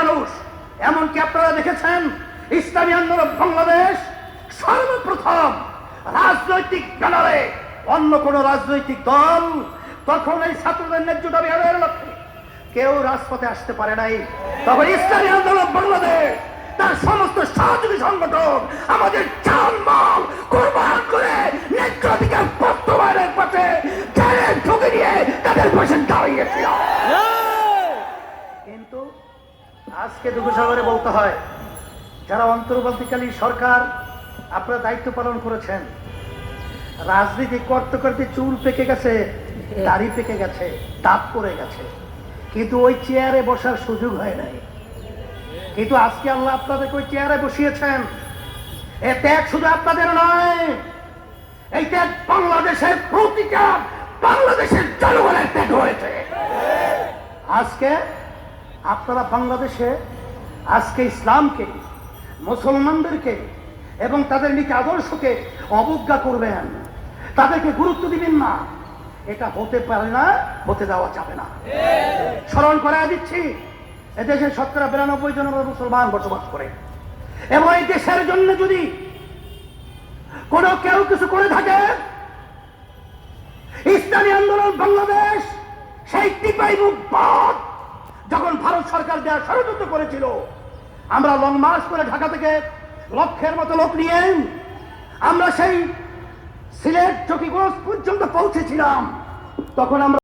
মানুষ। এমনকি আপনারা দেখেছেন ইসলামী আন্দোলন বাংলাদেশ সর্বপ্রথম রাজনৈতিক ব্যানারে অন্য কোন রাজনৈতিক দল তখন এই ছাত্রদের ন্যায্য দাবি আদায়ের লক্ষ্যে কেউ রাজপথে আসতে পারে নাই। তখন ইসলামী আন্দোলন বাংলাদেশ তার সমস্ত সহযোগী সংগঠন আমাদের চালমাল কোরবান করে ন্যায্য অধিকার বাস্তবায়নের পথে চ্যালেঞ্জ ঠুকে নিয়ে তাদের পাশে দাঁড়িয়েছিল। কিন্তু আজকে দুঃখ সাগরে বলতে হয়, যারা অন্তর্বর্তীকালীন সরকার, আপনারা দায়িত্ব পালন করেছেন। রাজনীতি করতে করতে চুল পেকে গেছে, দাড়ি পেকে গেছে, দাঁত পড়ে গেছে। কিন্তু ওই চেয়ারে বসার সুযোগ হয় নাই। কিন্তু আজকে আল্লাহ আপনাদেরকে ওই চেয়ারে বসিয়েছেন। এ ত্যাগ শুধু আপনাদের নয়, এই ত্যাগ বাংলাদেশের প্রতিটা বাংলাদেশের জনগণের ত্যাগ হয়েছে। আজকে আপনারা বাংলাদেশে আজকে ইসলামকে, মুসলমানদেরকে এবং তাদের নীতি আদর্শকে অবজ্ঞা করবেন। তাদেরকে গুরুত্ব দিবেন না। এটা হতে পারে না, হতে দেওয়া যাবে না। স্মরণ করা দিচ্ছি, এদেশে শতকরা বিরানব্বই জন মুসলমান বসবাস করে। এবং এই দেশের জন্য যদি কোন কেউ কিছু করে থাকে, ইসলামী আন্দোলন বাংলাদেশ, সেই টিপাই বাদ সরকার দেওয়ার ষড়যন্ত্র করেছিল। আমরা লং মার্চ করে ঢাকা থেকে লক্ষের মতো লোক নিয়ে আমরা সেই সিলেট চকিগঞ্জ পর্যন্ত পৌঁছেছিলাম। তখন আমরা